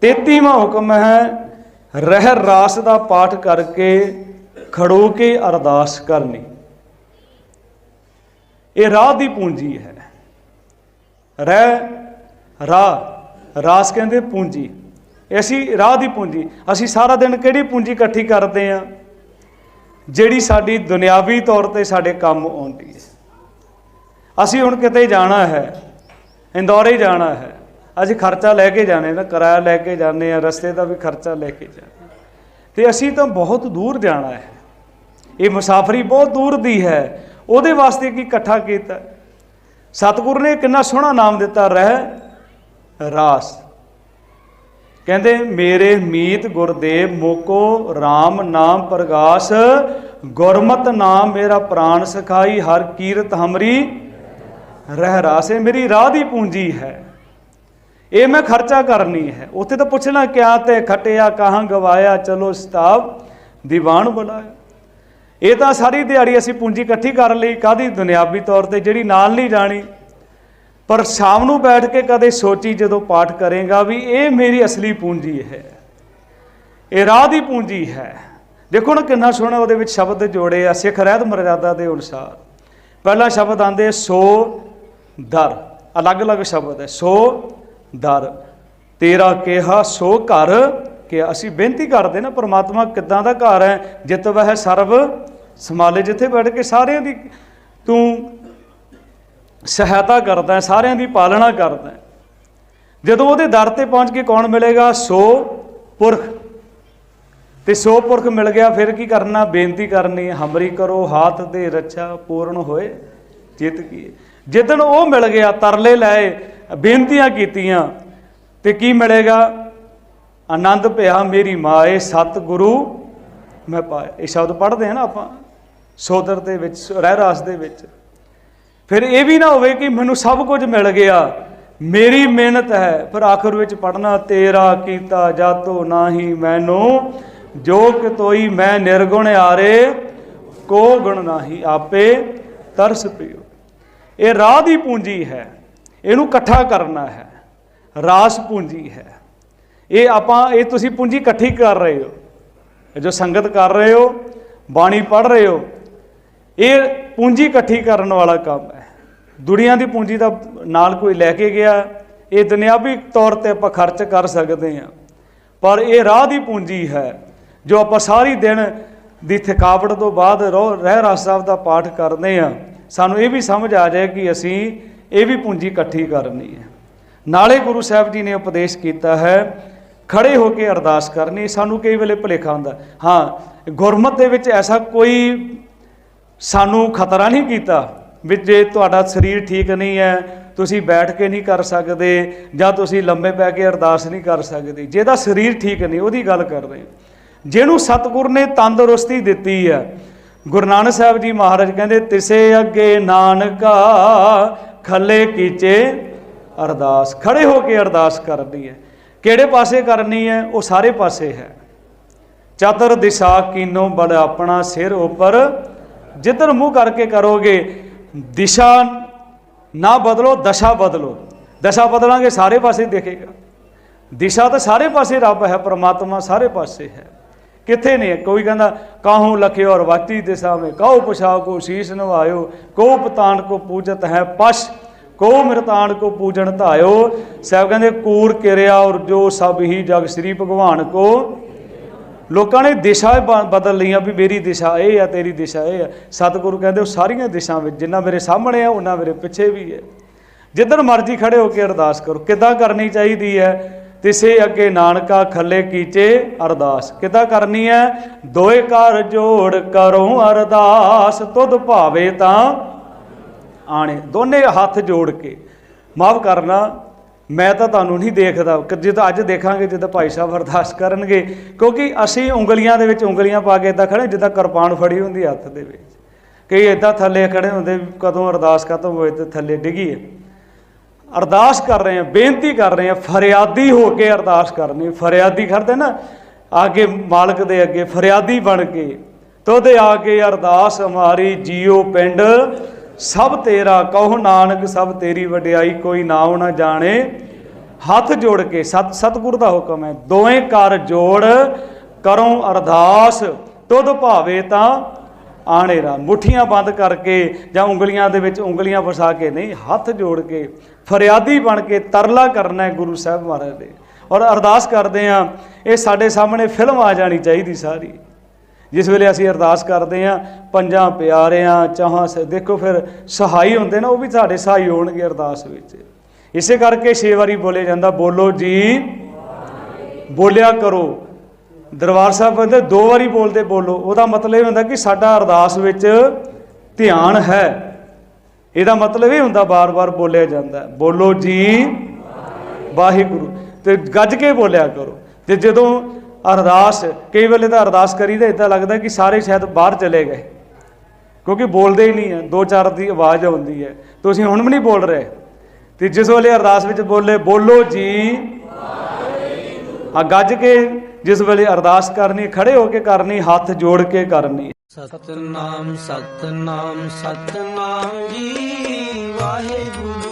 33ਵਾਂ ਹੁਕਮ ਹੈ, ਰਹਿ ਰਾਸ ਦਾ ਪਾਠ ਕਰਕੇ ਖੜੋ ਕੇ ਅਰਦਾਸ ਕਰਨੀ। ਇਹ ਰਾਹ ਦੀ ਪੂੰਜੀ ਹੈ। ਰਹਿ ਰਾਹ ਰਾਸ ਕਹਿੰਦੇ ਪੂੰਜੀ। ਅਸੀਂ ਰਾਹ ਦੀ ਪੂੰਜੀ। ਅਸੀਂ ਸਾਰਾ ਦਿਨ ਕਿਹੜੀ ਪੂੰਜੀ ਇਕੱਠੀ ਕਰਦੇ ਆ ਜਿਹੜੀ ਸਾਡੀ ਦੁਨਿਆਵੀ ਤੌਰ ਤੇ ਸਾਡੇ ਕੰਮ ਆਉਂਦੀ ਹੈ। ਅਸੀਂ ਹੁਣ ਕਿਤੇ ਜਾਣਾ ਹੈ, ਇੰਦੌਰੇ ਜਾਣਾ ਹੈ। ਅਸੀਂ ਖਰਚਾ ਲੈ ਕੇ ਜਾਣੇ ਨਾ ਕਿਰਾਇਆ ਲੈ ਕੇ ਜਾਂਦੇ ਆ, ਰਸਤੇ ਦਾ ਵੀ ਖਰਚਾ ਲੈ ਕੇ ਜਾਣੇ ਤੇ ਅਸੀਂ ਤਾਂ ਬਹੁਤ ਦੂਰ ਜਾਣਾ ਹੈ। ਇਹ ਮੁਸਾਫਰੀ ਬਹੁਤ ਦੂਰ ਦੀ ਹੈ। ਉਹਦੇ ਵਾਸਤੇ ਕੀ ਇਕੱਠਾ ਕੀਤਾ ਸਤਿਗੁਰੂ ਨੇ ਕਿੰਨਾ ਸੋਹਣਾ ਨਾਮ ਦਿੱਤਾ, ਰਹਿ ਰਾਸ। ਕਹਿੰਦੇ, ਮੇਰੇ ਮੀਤ ਗੁਰਦੇਵ ਮੋਕੋ RAM ਨਾਮ ਪ੍ਰਗਾਸ, ਗੁਰਮਤ ਨਾਮ ਮੇਰਾ ਪ੍ਰਾਨ ਸਖਾਈ, ਹਰ ਕੀਰਤ ਹਮਰੀ ਰਹਿ ਰਾਸੇ। ਮੇਰੀ ਰਾਹ ਦੀ ਪੂੰਜੀ ਹੈ। ਇਹ ਮੈਂ ਖਰਚਾ ਕਰਨੀ ਹੈ। ਉੱਥੇ ਤਾਂ ਪੁੱਛਣਾ ਕਿਆ ਤੇ ਖਟਿਆ, ਕਹਾਂ ਗਵਾਇਆ, ਚਲੋ ਸਤਾਬ ਦੀਵਾਨ ਬੁਲਾਇਆ ਇਹ ਤਾਂ ਸਾਰੀ ਦਿਹਾੜੀ ਅਸੀਂ ਪੂੰਜੀ ਇਕੱਠੀ ਕਰ ਲਈ ਕਾਦੀ ਦੁਨਿਆਵੀ ਤੌਰ ਤੇ ਜਿਹੜੀ ਨਾਲ ਨਹੀਂ ਜਾਣੀ। ਪਰ ਸ਼ਾਮ ਨੂੰ ਬੈਠ ਕੇ ਕਦੇ ਸੋਚੀ ਜਦੋਂ ਪਾਠ ਕਰੇਗਾ ਵੀ ਇਹ ਮੇਰੀ ਅਸਲੀ ਪੂੰਜੀ ਹੈ। ਇਹ ਰਾਹ ਦੀ ਪੂੰਜੀ ਹੈ। ਦੇਖੋ ਨਾ ਕਿੰਨਾ ਸੋਹਣਾ ਉਹਦੇ ਵਿੱਚ ਸ਼ਬਦ ਜੋੜੇ ਆ, ਸਿੱਖ ਰਹਿਤ ਮਰਜ਼ਾਦਾ ਦੇ ਅਨੁਸਾਰ। ਪਹਿਲਾ ਸ਼ਬਦ ਆਂਦੇ ਸੋ ਦਰ, ਅਲੱਗ-ਅਲੱਗ ਸ਼ਬਦ ਹੈ। ਸੋ ਦਰ ਤੇਰਾ ਕਿਹਾ, ਸੋ ਘਰ, ਕਿ ਅਸੀਂ ਬੇਨਤੀ ਕਰਦੇ ਨਾ, ਪ੍ਰਮਾਤਮਾ ਕਿੱਦਾਂ ਦਾ ਘਰ ਹੈ, ਜਿਤ ਵਹਿ ਸਰਬ ਸਮਾਲੇ ਜਿੱਥੇ ਬੈਠ ਕੇ ਸਾਰਿਆਂ ਦੀ ਤੂੰ ਸਹਾਇਤਾ ਕਰਦਾ ਸਾਰਿਆਂ ਦੀ ਪਾਲਣਾ ਕਰਦਾ ਜਦੋਂ ਉਹਦੇ ਦਰ ਤੇ ਪਹੁੰਚ ਕੇ ਕੌਣ ਮਿਲੇਗਾ? ਸੋ ਪੁਰਖ। ਤੇ ਸੋ ਪੁਰਖ ਮਿਲ ਗਿਆ, ਫਿਰ ਕੀ ਕਰਨਾ? ਬੇਨਤੀ ਕਰਨੀ, ਹਮਰੀ ਕਰੋ, ਹਾਥ ਦੇ ਰੱਛਾ ਪੂਰਨ ਹੋਏ, ਜਿੱਤ ਕੀ ਜਿੱਦਣ ਉਹ ਮਿਲ ਗਿਆ, ਤਰਲੇ ਲਾਏ ਬੇਨਤੀਆਂ ਕੀਤੀਆਂ ਤੇ ਕੀ ਮਿਲੇਗਾ? ਆਨੰਦ ਭਿਆ ਮੇਰੀ ਮਾਏ ਸਤ ਗੁਰੂ ਮੈਂ ਪਾਇਆ ਇਹ ਸ਼ਬਦ ਪੜ੍ਹਦੇ ਹਾਂ ਨਾ ਆਪਾਂ, ਸੋਦਰ ਦੇ ਵਿੱਚ ਰਹਿ ਰਾਸ ਦੇ ਵਿੱਚ। ਫਿਰ ਇਹ ਵੀ ਨਾ ਹੋਵੇ ਕਿ ਮੈਨੂੰ ਸਭ ਕੁਝ ਮਿਲ ਗਿਆ। ਮੇਰੀ ਮਿਹਨਤ ਹੈ, ਪਰ ਆਖਰ ਵਿੱਚ ਪੜਨਾ ਤੇਰਾ ਕੀਤਾ ਜਾਤੋ ਨਾਹੀ ਮੈਨੂੰ, ਜੋ ਕਿ ਤੋਈ ਮੈਂ ਨਿਰਗੁਣ ਆਰੇ ਕੋ ਗੁਣ ਨਾਹੀ ਆਪੇ ਤਰਸ ਪਿਓ। ਇਹ ਰਾਹ ਦੀ ਪੂੰਜੀ ਹੈ। ਇਹਨੂੰ ਇਕੱਠਾ ਕਰਨਾ ਹੈ। ਰਾਸ ਪੂੰਜੀ ਹੈ। ਇਹ ਆਪਾਂ, ਇਹ ਤੁਸੀਂ ਪੂੰਜੀ ਇਕੱਠੀ ਕਰ ਰਹੇ ਹੋ। ਜੋ ਸੰਗਤ ਕਰ ਰਹੇ ਹੋ, ਬਾਣੀ ਪੜ੍ਹ ਰਹੇ ਹੋ, ਇਹ ਪੂੰਜੀ ਇਕੱਠੀ ਕਰਨ ਵਾਲਾ ਕੰਮ ਹੈ। ਦੁਨੀਆ ਦੀ ਪੂੰਜੀ ਦਾ ਨਾਲ ਕੋਈ ਲੈ ਕੇ ਗਿਆ, ਇਹ ਦੁਨਿਆਵੀ ਤੌਰ ਤੇ ਆਪਾਂ ਖਰਚ ਕਰ ਸਕਦੇ ਹਾਂ। ਪਰ ਇਹ ਰਾਹ ਦੀ ਪੂੰਜੀ ਹੈ, ਜੋ ਆਪਾਂ ਸਾਰੀ ਦਿਨ ਦੀ ਥਕਾਵਟ ਤੋਂ ਬਾਅਦ ਰੋ- ਰਹਿ ਰਾਸ ਸਾਹਿਬ ਦਾ ਪਾਠ ਕਰਦੇ ਹਾਂ। ਸਾਨੂੰ ਇਹ ਵੀ ਸਮਝ ਆ ਜਾਏ ਕਿ ਅਸੀਂ ਇਹ ਵੀ ਪੂੰਜੀ ਇਕੱਠੀ ਕਰਨੀ ਹੈ। ਨਾਲੇ ਗੁਰੂ ਸਾਹਿਬ ਜੀ ਨੇ ਉਪਦੇਸ਼ ਕੀਤਾ ਹੈ, ਖੜੇ ਹੋ ਕੇ ਅਰਦਾਸ ਕਰਨੀ, ਸਾਨੂੰ ਕਈ ਵੇਲੇ ਭੁਲੇਖਾ ਹੁੰਦਾ। ਹਾਂ, ਗੁਰਮਤ ਦੇ ਵਿੱਚ ਐਸਾ ਕੋਈ ਸਾਨੂੰ ਖਤਰਾ ਨਹੀਂ ਕੀਤਾ ਵੀ ਜੇ ਤੁਹਾਡਾ ਸਰੀਰ ਠੀਕ ਨਹੀਂ ਹੈ, ਤੁਸੀਂ ਬੈਠ ਕੇ ਨਹੀਂ ਕਰ ਸਕਦੇ ਜਾਂ ਤੁਸੀਂ ਲੰਮੇ ਪੈ ਕੇ ਅਰਦਾਸ ਨਹੀਂ ਕਰ ਸਕਦੇ। ਜਿਹਦਾ ਸਰੀਰ ਠੀਕ ਨਹੀਂ, ਉਹਦੀ ਗੱਲ ਕਰ ਰਹੇ ਜਿਹਨੂੰ ਸਤਿਗੁਰ ਨੇ ਤੰਦਰੁਸਤੀ ਦਿੱਤੀ ਹੈ, ਗੁਰੂ ਨਾਨਕ ਸਾਹਿਬ ਜੀ ਮਹਾਰਾਜ ਕਹਿੰਦੇ, ਤਿਸੇ ਅੱਗੇ ਨਾਨਕਾ ਖੱਲੇ ਕੀਚੇ ਅਰਦਾਸ, ਖੜੇ ਹੋ ਕੇ ਅਰਦਾਸ ਕਰਨੀ ਹੈ। ਕਿਹੜੇ ਪਾਸੇ ਕਰਨੀ ਹੈ? ਉਹ ਸਾਰੇ ਪਾਸੇ ਹੈ। ਚਤਰ ਦਿਸ਼ਾ ਕੀਨੋ ਬਲ ਆਪਣਾ ਸਿਰ ਉੱਪਰ। ਜਿੱਧਰ ਮੂੰਹ ਕਰਕੇ ਕਰੋਗੇ, ਦਿਸ਼ਾ ਨਾ ਬਦਲੋ, ਦਸ਼ਾ ਬਦਲੋ। ਦਸ਼ਾ ਬਦਲਾਂਗੇ, ਸਾਰੇ ਪਾਸੇ ਦੇਖੇਗਾ। ਦਿਸ਼ਾ ਤਾਂ ਸਾਰੇ ਪਾਸੇ ਰੱਬ ਹੈ, ਪਰਮਾਤਮਾ ਸਾਰੇ ਪਾਸੇ ਹੈ। ਕਿੱਥੇ ਨੇ? ਕੋਈ ਕਹਿੰਦਾ, ਕਾਹੂ ਲਖਿਓ ਔਰ ਵਾਤੀ ਦਿਸ਼ਾ में ਕਹੋ ਪਛਾਓ, ਕੋ ਸ਼ੀਸ਼ ਨਵਾਇਓ? ਕੋ ਪਤਾਨ ਕੋ ਪੂਜਤ ਹੈ ਪਸ਼? ਕੋ ਮਿਰਤਾਨ ਕੋ ਪੂਜਣ ਧਾਇਓ? ਸਾਹਿਬ ਕਹਿੰਦੇ, ਕੂਰ ਕਿਰਿਆ ਔਰ ਜੋ ਸਭ ਹੀ ਜਗ ਸ੍ਰੀ ਭਗਵਾਨ ਕੋ। ਲੋਕਾਂ ਨੇ ਦਿਸ਼ਾ ਬ- ਬਦਲ ਲਈਆਂ ਵੀ ਮੇਰੀ ਦਿਸ਼ਾ ਇਹ ਆ, ਤੇਰੀ ਦਿਸ਼ਾ ਇਹ ਆ। ਸਤਿਗੁਰੂ ਕਹਿੰਦੇ, ਉਹ ਸਾਰੀਆਂ ਦਿਸ਼ਾ ਵਿੱਚ ਜਿੰਨਾ ਮੇਰੇ ਸਾਹਮਣੇ ਆ, ਉਹਨਾਂ ਮੇਰੇ ਪਿੱਛੇ ਵੀ ਹੈ। ਜਿੱਧਰ ਮਰਜ਼ੀ ਖੜੇ ਹੋ ਕੇ ਅਰਦਾਸ ਕਰੋ। ਕਿੱਦਾਂ ਕਰਨੀ ਚਾਹੀਦੀ ਹੈ? ਤਿਸੇ ਅੱਗੇ ਨਾਨਕਾ ਖੱਲੇ ਕੀਚੇ ਅਰਦਾਸ। ਕਿੱਦਾਂ ਕਰਨੀ ਹੈ ਦੋਏ ਕਰ ਜੋੜ ਕਰੋ ਅਰਦਾਸ, ਤੁਧ ਭਾਵੇ ਤਾਂ ਆਣੇ। ਦੋਨੇ ਹੱਥ ਜੋੜ ਕੇ। ਮਾਫ ਕਰਨਾ, ਮੈਂ ਤਾਂ ਤੁਹਾਨੂੰ ਨਹੀਂ ਦੇਖਦਾ। ਕਿ ਜਦੋਂ ਅੱਜ ਦੇਖਾਂਗੇ, ਜਿੱਦਾਂ ਭਾਈ ਸਾਹਿਬ ਅਰਦਾਸ ਕਰਨਗੇ। ਕਿਉਂਕਿ ਅਸੀਂ ਉਂਗਲੀਆਂ ਦੇ ਵਿੱਚ ਉਂਗਲੀਆਂ ਪਾ ਕੇ ਇਦਾਂ ਖੜੇ ਜਿੱਦਾਂ ਕਿਰਪਾਨ ਫੜੀ ਹੁੰਦੀ ਹੱਥ ਦੇ ਵਿੱਚ। ਕਈ ਇਦਾਂ ਥੱਲੇ ਖੜੇ ਹੁੰਦੇ, ਕਦੋਂ ਅਰਦਾਸ ਖਤਮ ਹੋਏ ਤੇ ਥੱਲੇ ਡਿੱਗੀਏ ਅਰਦਾਸ ਕਰ ਰਹੇ ਹਾਂ, ਬੇਨਤੀ ਕਰ ਰਹੇ ਹਾਂ, ਫਰਿਆਦੀ ਹੋ ਕੇ ਅਰਦਾਸ ਕਰਨੀ ਫਰਿਆਦੀ ਕਰਦੇ ਨਾ ਆ ਕੇ ਮਾਲਕ ਦੇ ਅੱਗੇ ਫਰਿਆਦੀ ਬਣ ਕੇ ਤੋਦੇ ਆ ਕੇ ਅਰਦਾਸ, ਹਮਾਰੀ ਜੀਓ ਪਿੰਡ, ਸਭ ਤੇਰਾ ਕਹੋ ਨਾਨਕ, ਸਭ ਤੇਰੀ ਵਡਿਆਈ, ਕੋਈ ਨਾਉ ਨਾ ਜਾਣੇ। ਹੱਥ ਜੋੜ ਕੇ, ਸਤ, ਸਤਿਗੁਰ ਦਾ ਹੁਕਮ ਹੈ, ਦੋਵੇਂ ਕਰ ਜੋੜ, ਕਰੋ ਅਰਦਾਸ, ਤੁਧ ਭਾਵੇ ਤਾਂ ਆਣੇਰਾ, ਮੁਠੀਆਂ ਬੰਦ ਕਰਕੇ ਜਾਂ ਉਂਗਲੀਆਂ ਦੇ ਵਿੱਚ ਉਂਗਲੀਆਂ ਫਸਾ ਕੇ ਨਹੀਂ, ਹੱਥ ਜੋੜ ਕੇ ਫਰਿਆਦੀ ਬਣ ਕੇ ਤਰਲਾ ਕਰਨਾ ਹੈ ਗੁਰੂ ਸਾਹਿਬ ਮਹਾਰਾਜ ਦੇ। ਔਰ ਅਰਦਾਸ ਕਰਦੇ ਆ ਇਹ ਸਾਡੇ ਸਾਹਮਣੇ ਫਿਲਮ ਆ ਜਾਣੀ ਚਾਹੀਦੀ ਸਾਰੀ। ਜਿਸ ਵੇਲੇ ਅਸੀਂ ਅਰਦਾਸ ਕਰਦੇ ਆ ਪੰਜਾਂ ਪਿਆਰਿਆਂ ਚਾਹਾਂ ਸ, ਦੇਖੋ ਫਿਰ ਸਹਾਈ ਹੁੰਦੇ ਨਾ, ਉਹ ਵੀ ਸਾਡੇ ਸਹਾਈ ਹੋਣਗੇ ਅਰਦਾਸ ਵਿੱਚ। ਇਸੇ ਕਰਕੇ ਛੇ ਵਾਰੀ ਬੋਲੇ ਜਾਂਦਾ, ਬੋਲੋ ਜੀ, ਬੋਲਿਆ ਕਰੋ। ਦਰਬਾਰ ਸਾਹਿਬ ਕਹਿੰਦੇ, ਦੋ ਵਾਰੀ ਬੋਲਦੇ ਬੋਲੋ। ਉਹਦਾ ਮਤਲਬ ਇਹ ਹੁੰਦਾ ਕਿ ਸਾਡਾ ਅਰਦਾਸ ਵਿੱਚ ਧਿਆਨ ਹੈ। ਇਹਦਾ ਮਤਲਬ ਇਹ ਹੁੰਦਾ ਬਾਰ-ਬਾਰ ਬੋਲਿਆ ਜਾਂਦਾ ਬੋਲੋ ਜੀ, ਵਾਹਿਗੁਰੂ। ਤੇ ਗੱਜ ਕੇ ਬੋਲਿਆ ਕਰੋ। ਤੇ ਜਦੋਂ ਅਰਦਾਸ, ਕਈ ਵੇਲੇ ਤਾਂ ਅਰਦਾਸ ਕਰੀਦਾ ਇਦਾਂ ਲੱਗਦਾ ਕਿ ਸਾਰੇ ਸ਼ਾਇਦ ਬਾਹਰ ਚਲੇ ਗਏ। ਕਿਉਂਕਿ ਬੋਲਦੇ ਹੀ ਨਹੀਂ ਹੈ। ਦੋ ਚਾਰ ਦੀ ਆਵਾਜ਼ ਆਉਂਦੀ ਹੈ। ਤੁਸੀਂ ਹੁਣ ਵੀ ਨਹੀਂ ਬੋਲ ਰਹੇ। ਤੇ ਜਿਸ ਵੇਲੇ ਅਰਦਾਸ ਵਿੱਚ ਬੋਲੇ, ਬੋਲੋ ਜੀ ਆ ਗੱਜ ਕੇ ਜਿਸ ਵੇਲੇ ਅਰਦਾਸ ਕਰਨੀ, ਖੜੇ ਹੋ ਕੇ ਕਰਨੀ, ਹੱਥ ਜੋੜ ਕੇ ਕਰਨੀ। ਸਤਨਾਮ ਸਤਨਾਮ ਸਤਨਾਮ ਜੀ, ਵਾਹਿਗੁਰੂ